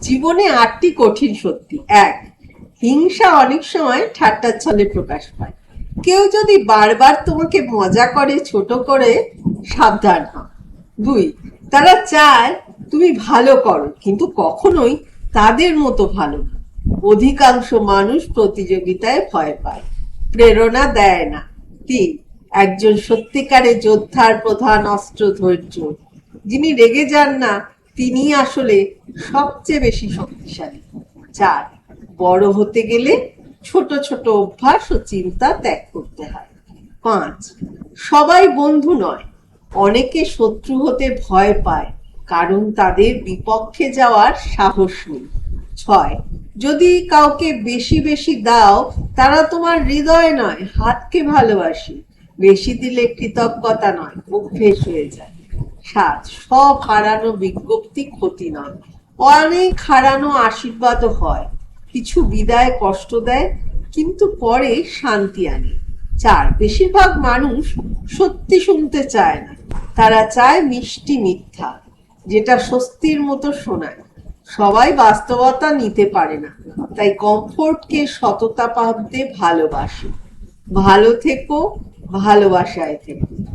জীবনে আটটি কঠিন সত্যি। এক, হিংসা অনেক সময় ঠাট্টার ছলে প্রকাশ পায়। কেউ যদি বারবার তোমাকে মজা করে, ছোট করে, সাবধান হও। দুই, তারা চায় তুমি ভালো করো, কিন্তু কখনোই তাদের মতো ভালো না। অধিকাংশ মানুষ প্রতিযোগিতায় ভয় পায়, প্রেরণা দেয় না। তিন, একজন সত্যিকারের যোদ্ধার প্রধান অস্ত্র ধৈর্য। যিনি রেগে যান না তিনি আসলে সবচেয়ে বেশি শক্তিশালী চার বড় হতে গেলে ছোট ছোট অভ্যাস ও চিন্তা ত্যাগ করতে হয়। পাঁচ, সবাই বন্ধু নয়, অনেকে শত্রু হতে ভয় পায়, কারণ তাদের বিপক্ষে যাওয়ার সাহস নেই। ছয়, যদি কাউকে বেশি বেশি দাও, তারা তোমার হৃদয় নয়, হাতকে ভালোবাসে। বেশি দিলে কৃতজ্ঞতা নয়, অভ্যেস হয়ে যায়। সাত সব হারানো বিজ্ঞপ্তি ক্ষতি নয়। অনেক হারানো আশীর্বাদও হয়। কিছু বিদায় কষ্ট দেয়, কিন্তু পরে শান্তি আনে। চার, বেশিরভাগ মানুষ সত্যি শুনতে চায় না। তারা চায় মিষ্টি মিথ্যা, যেটা স্বস্তির মতো শোনায়। সবাই বাস্তবতা নিতে পারে না। তাই কমফোর্টকে সততা ভাবতে ভালোবাসে। ভালো থেকো, ভালোবাসায় থেকো।